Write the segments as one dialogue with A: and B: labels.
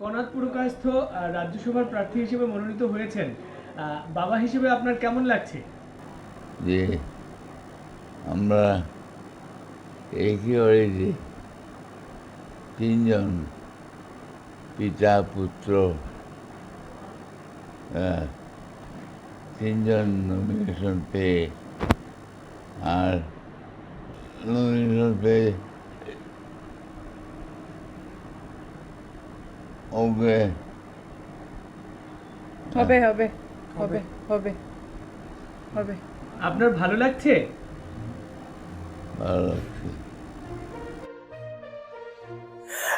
A: কনাদ পুরকায়স্থ রাজ্যসভার প্রার্থী হিসেবে মনোনীত হয়েছেন। বাবা হিসেবে আপনার কেমন লাগছে?
B: যে আমরা একই বাড়িতে তিনজন পিতা পুত্র তিনজন নমিনেশন পেয়ে, আর নমিনেশন পেয়ে ওকে
C: হবে হবে হবে। হবে হবে
A: আপনার ভালো লাগছে?
B: ভালো লাগছে।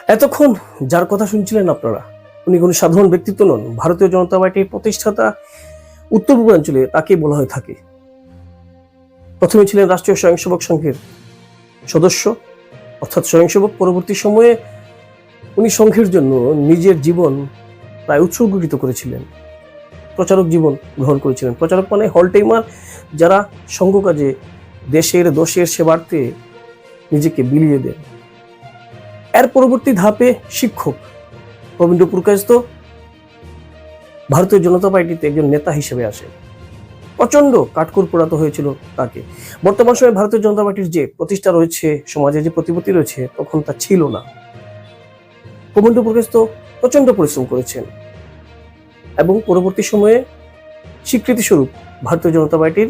D: এতক্ষণ যার কথা শুনছিলেন আপনারা উনি কোনো সাধারণ ব্যক্তিত্ব নন ভারতীয় জনতা পার্টির প্রতিষ্ঠাতা উত্তর পূর্বাঞ্চলে তাকেই বলা হয়ে থাকে। প্রথমে ছিলেন রাষ্ট্রীয় স্বয়ংসেবক সংঘের সদস্য অর্থাৎ স্বয়ংসেবক পরবর্তী সময়ে উনি সংঘের জন্য নিজের জীবন প্রায় উৎসর্গীকৃত করেছিলেন। প্রচারক জীবন গ্রহণ করেছিলেন। প্রচারক মানে হলটেইমার যারা সংঘ কাজে দেশের, দোষের সেবার্থে নিজেকে বিলিয়ে দেন। এর পরবর্তী ধাপে শিক্ষক রবীন্দ্র পুরকায়স্ত ভারতীয় জনতা পার্টিতে একজন নেতা হিসেবে আসেন প্রচণ্ড কাঠকুর পোড়াতে হয়েছিল তাকে। বর্তমান সময়ে ভারতীয় জনতা পার্টির যে প্রতিষ্ঠা রয়েছে সমাজে যে প্রতিপত্তি রয়েছে, তখন তা ছিল না। রবীন্দ্র তো প্রচণ্ড পরিশ্রম করেছেন। এবং পরবর্তী সময়ে স্বীকৃতিস্বরূপ ভারতীয় জনতা পার্টির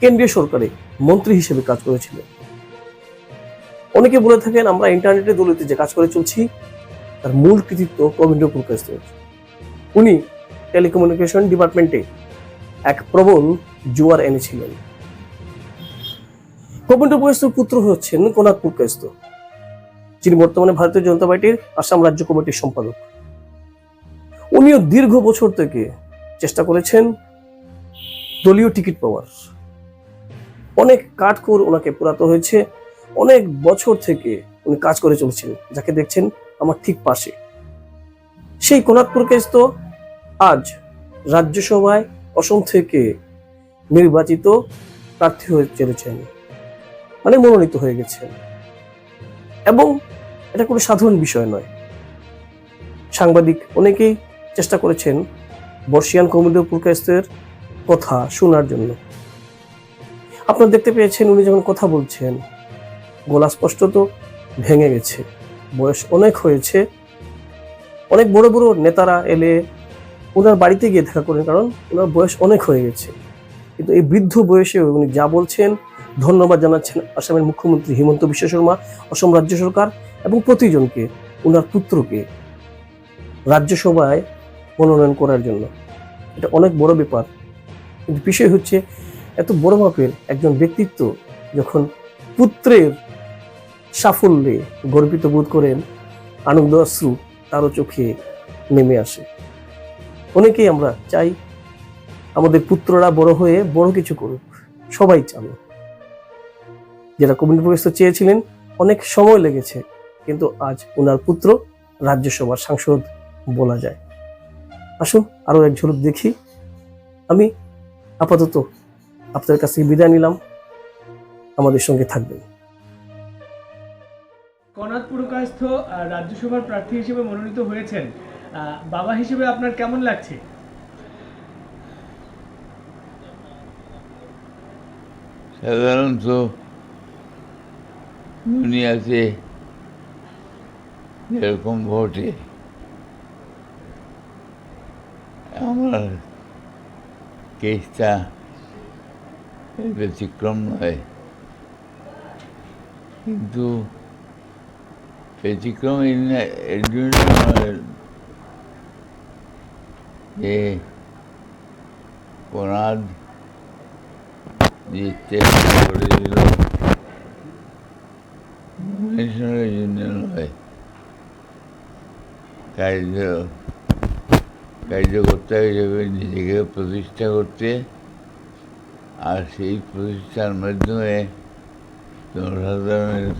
D: কেন্দ্রীয় সরকারে মন্ত্রী হিসেবে কাজ করেছিলেন। অনেকে বলে থাকেন, আমরা ইন্টারনেটে দলিতে যে কাজ করে চলছি, তার মূল কৃতিত্ব রবীন্দ্র পুরকায়স্থ উনি টেলিকমিউনিকেশন ডিপার্টমেন্টে এক প্রবল জোয়ার এনেছিলেন। রবীন্দ্র পুরকায়স্থর পুত্র হচ্ছেন কোনাদ পুরকায়স্থ যিনি বর্তমানে ভারতীয় জনতা পার্টির আসাম রাজ্য কমিটির সম্পাদক। উনিও দীর্ঘ বছর থেকে চেষ্টা করেছেন দলীয় টিকিট পাওয়ার। অনেক কাঠখোর ওনাকে পোড়াতে হয়েছে। অনেক বছর থেকে উনি কাজ করে চলছেন, যাকে দেখছেন আমার ঠিক পাশে। সেই কোনাদপুর কেস তো আজ রাজ্যসভায় অসম থেকে নির্বাচিত প্রার্থী হয়ে চলেছেন। মানে মনোনীত হয়ে গেছেন। এবং এটা কোনো সাধারণ বিষয় নয়। সাংবাদিক অনেকেই চেষ্টা করেছেন বর্ষিয়ান কমিটি পুরকাস্তের কথা শোনার জন্য। আপনারা দেখতে পেয়েছেন উনি যখন কথা বলছেন, গলা স্পষ্টত ভেঙে গেছে, বয়স অনেক হয়েছে। অনেক বড় বড় নেতারা এলে ওনার বাড়িতে গিয়ে দেখা করেন, কারণ ওনার বয়স অনেক হয়ে গেছে। কিন্তু এই বৃদ্ধ বয়সে উনি যা বলছেন ধন্যবাদ জানাচ্ছেন আসামের মুখ্যমন্ত্রী হিমন্ত বিশ্ব শর্মা, অসম রাজ্য সরকার এবং প্রতিজনকে ওনার পুত্রকে রাজ্যসভায় মনোনয়ন করার জন্য। এটা অনেক বড় ব্যাপার। কিন্তু বিষয় হচ্ছে, এত বড় মাপের একজন ব্যক্তিত্ব যখন পুত্রের সাফল্যে গর্বিত বোধ করেন, আনন্দ অশ্রু তারও চোখে নেমে আসে। অনেকেই আমরা চাই, আমাদের পুত্ররা বড় হয়ে বড় কিছু করুক। সবাই চান যেটা কবিন্দ প্রকাশ চেয়েছিলেন অনেক সময় লেগেছে কিন্তু আজ ওনার পুত্র রাজ্যসভার সাংসদ বলা যায়। আসুন আরও এক ঝলক দেখি। আমি আপাতত আপনাদের কাছ থেকে বিদায় নিলাম। আমাদের সঙ্গে থাকবেন।
A: কনাদ পুরকায়স্থ রাজ্যসভার প্রার্থী হিসেবে মনোনীত হয়েছেন। আহ, বাবা হিসেবে আপনার কেমন লাগছে?
B: সাধারণত দুনিয়াতে যেরকম ঘটে আমার কেসটা ব্যতিক্রম নয়। কিন্তু ব্যতিক্রম এর জন্য নয় যে কোনাদ নমিনেশনের জন্য নয় কার্য, কার্যকর্তা হিসেবে নিজেকে প্রতিষ্ঠা করতে আর সেই প্রতিষ্ঠার মাধ্যমে জনসাধারণের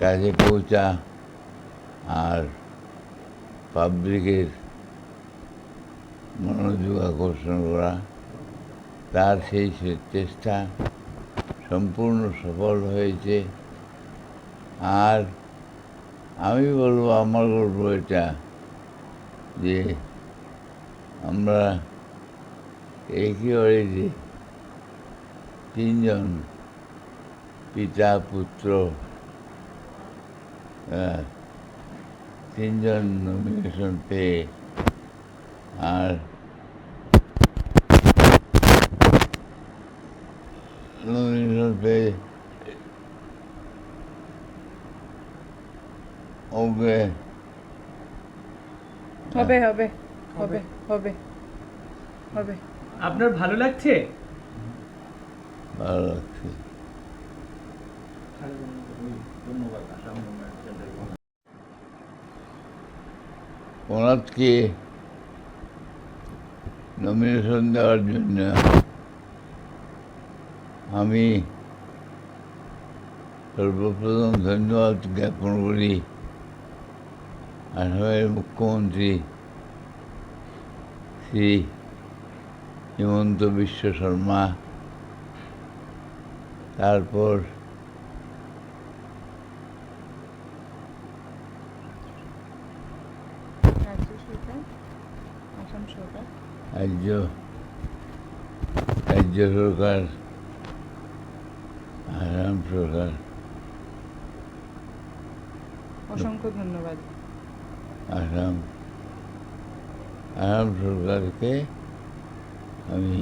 B: কাছে পৌঁছা আর পাবলিকের মনোযোগ আকর্ষণ করা, তার সেই চেষ্টা সম্পূর্ণ সফল হয়েছে। আর আমি বলব, আমার গল্প এটা যে আমরা একেবারে যে তিনজন পিতা, পুত্র তিনজন নমিনেশন পেয়ে আর নমিনেশন পেয়ে ওকে
C: হবে হবে হবে। হবে হবে
A: আপনার ভালো লাগছে?
B: ভালো লাগছে। ওনারকে নমিনেশন দেওয়ার জন্য আমি সর্বপ্রথম ধন্যবাদ জ্ঞাপন করি। আসামের মুখ্যমন্ত্রী শ্রী হিমন্ত বিশ্ব শর্মা তারপর
C: রাজ্য
B: রাজ্য সরকার আসাম সরকার
C: অসংখ্য ধন্যবাদ
B: আসাম। আসাম সরকারকে আমি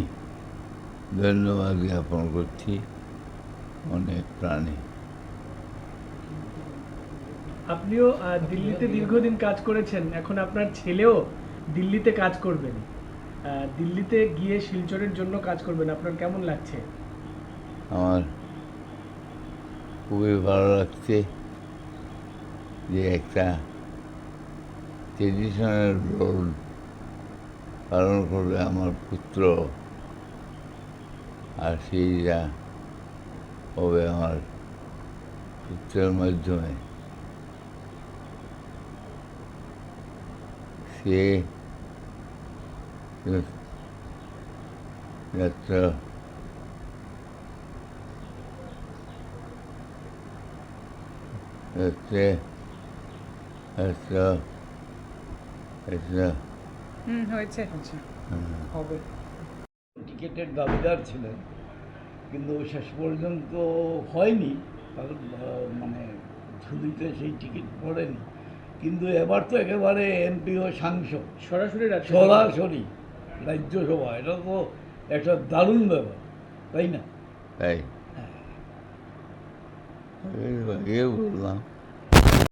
B: ধন্যবাদ জ্ঞাপন করছি অনেক প্রাণী।
A: আপনিও দিল্লিতে দীর্ঘদিন কাজ করেছেন এখন আপনার ছেলেও দিল্লিতে কাজ করবেন। দিল্লিতে গিয়ে শিলচরের জন্য কাজ করবেন আপনার কেমন লাগছে?
B: আমার খুবই ভালো লাগছে যে একটা ট্রেডিশনাল রোল পালন করবে আমার পুত্র আর সেইটা হবে আমার পুত্রের মাধ্যমে। সে যাত্রা হচ্ছে একটা একটা
C: হুম হয়েছে।
A: হবে।
E: টিকিটের দাবিদার ছিলেন কিন্তু শেষ পর্যন্ত হয়নি কারণ আহ, মানে ঝুলিতে সেই টিকিট পড়েনি। কিন্তু এবার তো একেবারে এমপি ও সাংসদ।
A: সরাসরি
E: সরাসরি রাজ্যসভা এটা তো একটা দারুণ ব্যাপার তাই না?
B: তাই। আগে বললাম